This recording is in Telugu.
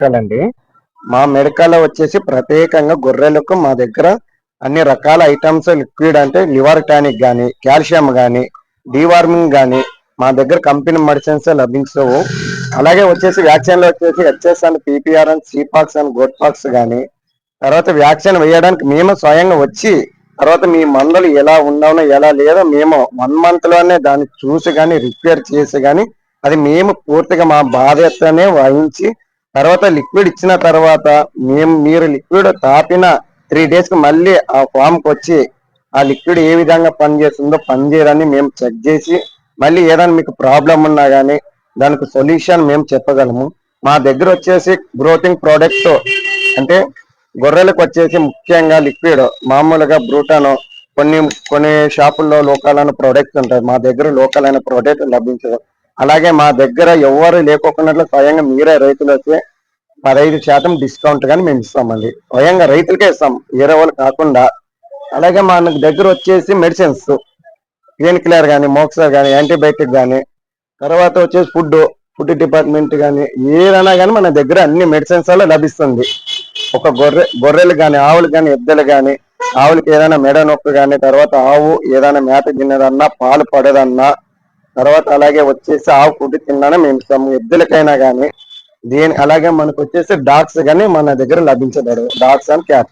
అండి మా మెడికల్ వచ్చేసి ప్రత్యేకంగా గొర్రెలకు మా దగ్గర అన్ని రకాల ఐటమ్స్ లిక్విడ్ అంటే లివర్ టానిక్ కానీ కాల్షియం కానీ డీవార్మింగ్ కానీ మా దగ్గర కంపెనీ మెడిసిన్స్ లభించవు. అలాగే వచ్చేసి వ్యాక్సిన్లో వచ్చేసి H S and P P R and సిపాక్స్ and గోట్పాక్స్ కానీ తర్వాత వ్యాక్సిన్ వేయడానికి మేము స్వయంగా వచ్చి తర్వాత మీ మందులు ఎలా ఉన్నావునో ఎలా లేదో మేము వన్ మంత్లోనే దాన్ని చూసి కానీ రిపేర్ చేసి కానీ అది మేము పూర్తిగా మా బాధ్యతనే వహించి తర్వాత లిక్విడ్ ఇచ్చిన తర్వాత మేము మీరు లిక్విడ్ తాపిన త్రీ డేస్కి మళ్ళీ ఆ ఫామ్కి వచ్చి ఆ లిక్విడ్ ఏ విధంగా పనిచేస్తుందో పనిచేయడాన్ని మేము చెక్ చేసి మళ్ళీ ఏదైనా మీకు ప్రాబ్లం ఉన్నా కానీ దానికి సొల్యూషన్ మేము చెప్పగలము. మా దగ్గర వచ్చేసి గ్రోతింగ్ ప్రోడక్ట్స్ అంటే గొర్రెలకు వచ్చేసి ముఖ్యంగా లిక్విడ్ మామూలుగా బ్రూటాను కొన్ని కొన్ని షాపుల్లో లోకల్ అయిన ప్రోడక్ట్స్ ఉంటాయి. మా దగ్గర లోకల్ అయిన ప్రోడక్ట్ లభించదు. అలాగే మా దగ్గర ఎవరు లేకోకుండా స్వయంగా మీరే రైతులు వచ్చి పదహైదు శాతం డిస్కౌంట్ కానీ మేము ఇస్తామండి స్వయంగా రైతులకే ఇస్తాం. వేరే వాళ్ళు కాకుండా. అలాగే మన దగ్గర వచ్చేసి మెడిసిన్స్ పెయిన్ కిల్లర్ కానీ మోక్సర్ కానీ యాంటీబయాటిక్ కానీ తర్వాత వచ్చేసి ఫుడ్ ఫుడ్ డిపార్ట్మెంట్ కానీ ఏదైనా కానీ మన దగ్గర అన్ని మెడిసిన్స్ వల్ల లభిస్తుంది. ఒక గొర్రె గొర్రెలు కానీ ఆవులు కానీ ఎద్దలు కానీ ఆవులకి ఏదైనా మెడ నొప్పి కానీ తర్వాత ఆవు ఏదైనా మేత తిన్నదన్నా పాలు పడేదన్నా తర్వాత అలాగే వచ్చేసి ఆవు ఫుడ్ తిన్నానే మేము ఎద్దులకైనా కానీ దీని అలాగే మనకు వచ్చేసి డాగ్స్ కానీ మన దగ్గర లభించబడదు డాగ్స్ అండ్ క్యాట్.